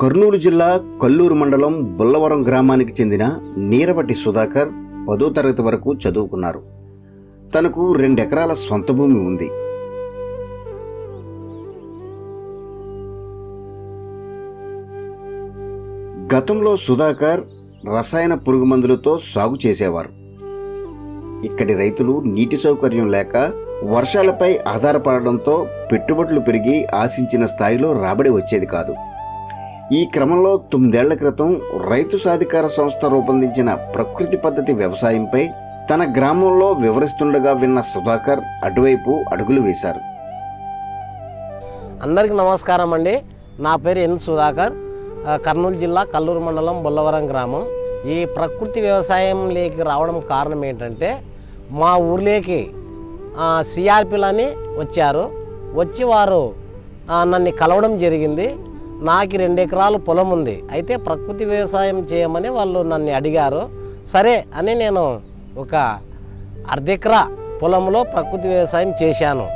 కర్నూలు జిల్లా కల్లూరు మండలం బుల్లవరం గ్రామానికి చెందిన నీరవటి సుధాకర్ పదో తరగతి వరకు చదువుకున్నారు. తనకు రెండెకరాల సొంత భూమి ఉంది. గతంలో సుధాకర్ రసాయన పురుగు మందులతో సాగు చేసేవారు. ఇక్కడి రైతులు నీటి సౌకర్యం లేక వర్షాలపై ఆధారపడడంతో పెట్టుబడులు పెరిగి ఆశించిన స్థాయిలో రాబడి వచ్చేది కాదు. ఈ క్రమంలో తొమ్మిదేళ్ళ క్రితం రైతు సాధికార సంస్థ రూపొందించిన ప్రకృతి పద్ధతి వ్యవసాయంపై తన గ్రామంలో వివరిస్తుండగా విన్న సుధాకర్ అటువైపు అడుగులు వేశారు. అందరికీ నమస్కారం అండి. నా పేరు ఎన్ సుధాకర్. కర్నూలు జిల్లా కల్లూరు మండలం బొల్లవరం గ్రామం. ఈ ప్రకృతి వ్యవసాయంలోకి రావడం కారణం ఏంటంటే మా ఊర్లోకి సిఆర్పిలని వచ్చారు. వచ్చి వారు నన్ను కలవడం జరిగింది. నాకు రెండు ఎకరాలు పొలం ఉంది. అయితే ప్రకృతి వ్యవసాయం చేయమని వాళ్ళు నన్ను అడిగారు. సరే అని నేను ఒక అర్ధ ఎకరా పొలంలో ప్రకృతి వ్యవసాయం చేశాను.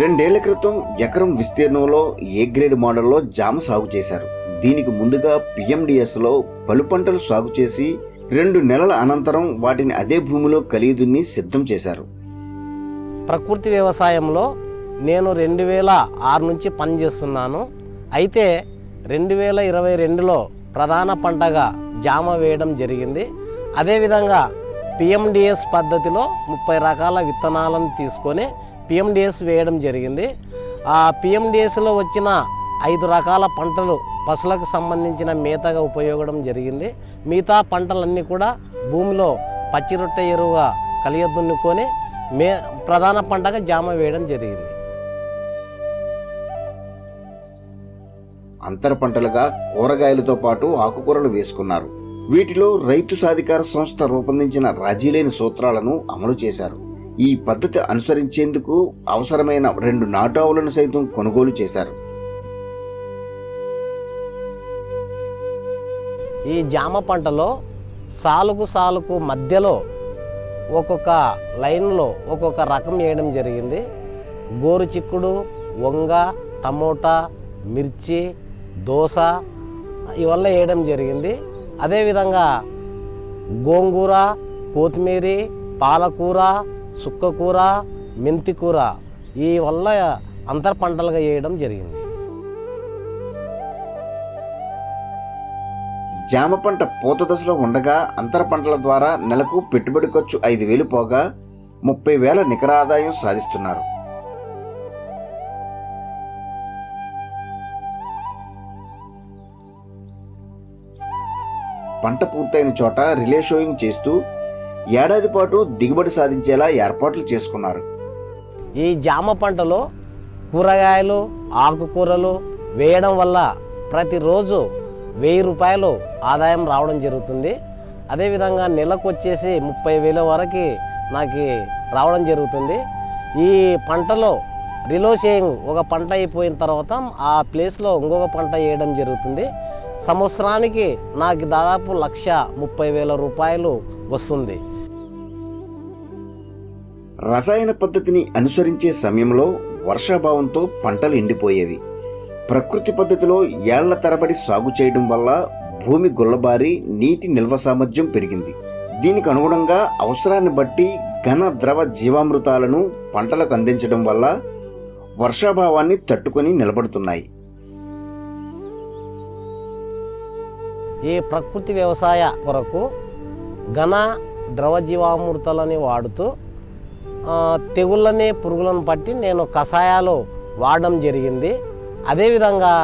రెండేళ్ళ క్రితం ఎకరం విస్తీర్ణంలో ఏ గ్రేడ్ మోడల్లో జామ సాగు చేశారు? దీనికి ముందుగా PMDS లో పలు పంటలు సాగు చేసి రెండు నెలల అనంతరం వాటిని అదే భూమిలో కలిగి సిద్ధం చేశారు. ప్రకృతి వ్యవసాయంలో నేను రెండు వేల ఆరు నుంచి పనిచేస్తున్నాను అయితే రెండు వేల ఇరవై రెండులో ప్రధాన పంటగా జామ వేయడం జరిగింది. అదేవిధంగా పిఎండిఎస్ పద్ధతిలో ముప్పై రకాల విత్తనాలను తీసుకొని పిఎండిఎస్ వేయడం జరిగింది. ఆ పిఎండిఎస్లో వచ్చిన ఐదు రకాల పంటలు పశువులకు సంబంధించిన మేతగా ఉపయోగడం జరిగింది. మిగతా పంటలన్నీ కూడా భూమిలో పచ్చిరొట్టె ఎరువుగా కలియదున్నుకొని మే ప్రధాన పంటగా జామ వేయడం జరిగింది. అంతర పంటలుగా కూరగాయలతో పాటు ఆకుకూరలు వేసుకున్నారు. వీటిలో రైతు సాధికార సంస్థ రూపొందించిన రాజీలేని సూత్రాలను అమలు చేశారు. ఈ పద్ధతి అనుసరించేందుకు అవసరమైన రెండు నాటావులను సైతం కొనుగోలు చేశారు. ఈ జామ పంటలో సాలుకు సాలుకు మధ్యలో ఒక్కొక్క లైన్లో ఒక్కొక్క రకం వేయడం జరిగింది. గోరు చిక్కుడు వంగ టమోటా మిర్చి దోశ ఇవల్ల వేయడం జరిగింది. అదేవిధంగా గోంగూర కొత్తిమీర పాలకూర సుక్కకూర మెంతికూర ఈ వల్ల అంతర పంటలుగా వేయడం జరిగింది. జామ పంట పూత దశలో ఉండగా అంతర పంటల ద్వారా నెలకు పెట్టుబడి ఖర్చు ఐదు వేలు పోగా ముప్పై వేల నికర ఆదాయం సాధిస్తున్నారు. పంట పూర్తయిన చోట రిలే షోయింగ్ చేస్తూ ఏడాది పాటు దిగుబడి సాధించేలా ఏర్పాట్లు చేసుకున్నారు. ఈ జామ పంటలో కూరగాయలు ఆకుకూరలు వేయడం వల్ల ప్రతిరోజు వెయ్యి రూపాయలు ఆదాయం రావడం జరుగుతుంది. అదేవిధంగా నెలకు వచ్చేసి ముప్పై వేల వరకు నాకు రావడం జరుగుతుంది. ఈ పంటలో రిలోషేయింగ్ ఒక పంట అయిపోయిన తర్వాత ఆ ప్లేస్లో ఇంకొక పంట వేయడం జరుగుతుంది. సంవత్సరానికి నాకు దాదాపు లక్ష ముప్పై వేల రూపాయలు వస్తుంది. రసాయన పద్ధతిని అనుసరించే సమయంలో వర్షాభావంతో పంటలు ఎండిపోయేవి. ప్రకృతి పద్ధతిలో ఏళ్ళ తరబడి సాగు చేయడం వల్ల భూమి గుల్లబారి నీటి నిల్వ సామర్థ్యం పెరిగింది. దీనికి అనుగుణంగా అవసరాన్ని బట్టి ఘన ద్రవ జీవామృతాలను పంటలకు అందించడం వల్ల వర్షాభావాన్ని తట్టుకొని నిలబడుతున్నాయి. ఈ ప్రకృతి వ్యవసాయ కొరకు ఘన ద్రవ జీవామృతాలని వాడుతూ తెగుళ్ళని పురుగులను పట్టి నేను కషాయాలు వాడడం జరిగింది. అదేవిధంగా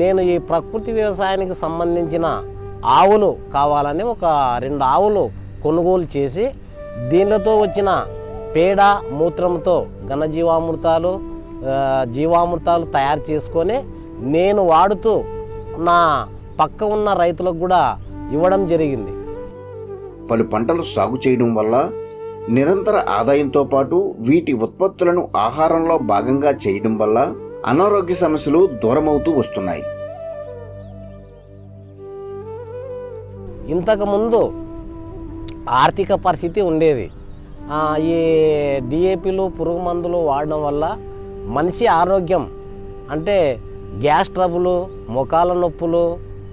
నేను ఈ ప్రకృతి వ్యవసాయానికి సంబంధించిన ఆవులు కావాలని ఒక రెండు ఆవులు కొనుగోలు చేసి దీనితో వచ్చిన పేడ మూత్రంతో ఘనజీవామృతాలు జీవామృతాలు తయారు చేసుకొని నేను వాడుతూ నా పక్క ఉన్న రైతులకు కూడా ఇవ్వడం జరిగింది. పలు పంటలు సాగు చేయడం వల్ల నిరంతర ఆదాయంతో పాటు వీటి ఉత్పత్తులను ఆహారంలో భాగంగా చేయడం వల్ల అనారోగ్య సమస్యలు దూరమవుతూ వస్తున్నాయి. ఇంతకుముందు ఆర్థిక పరిస్థితి ఉండేది. ఈ డిఏపిలు పురుగు మందులు వాడడం వల్ల మనిషి ఆరోగ్యం అంటే గ్యాస్ ట్రబుల్ మొకాల నొప్పులు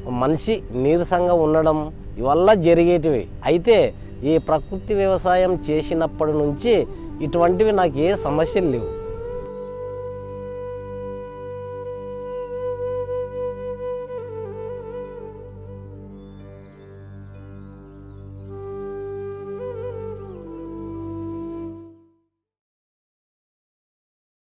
మనిషి నీరసంగా ఉండడం ఇవల్ల జరిగేటివి. అయితే ఈ ప్రకృతి వ్యవసాయం చేసినప్పటి నుంచి ఇటువంటివి నాకు ఏ సమస్యలు లేవు.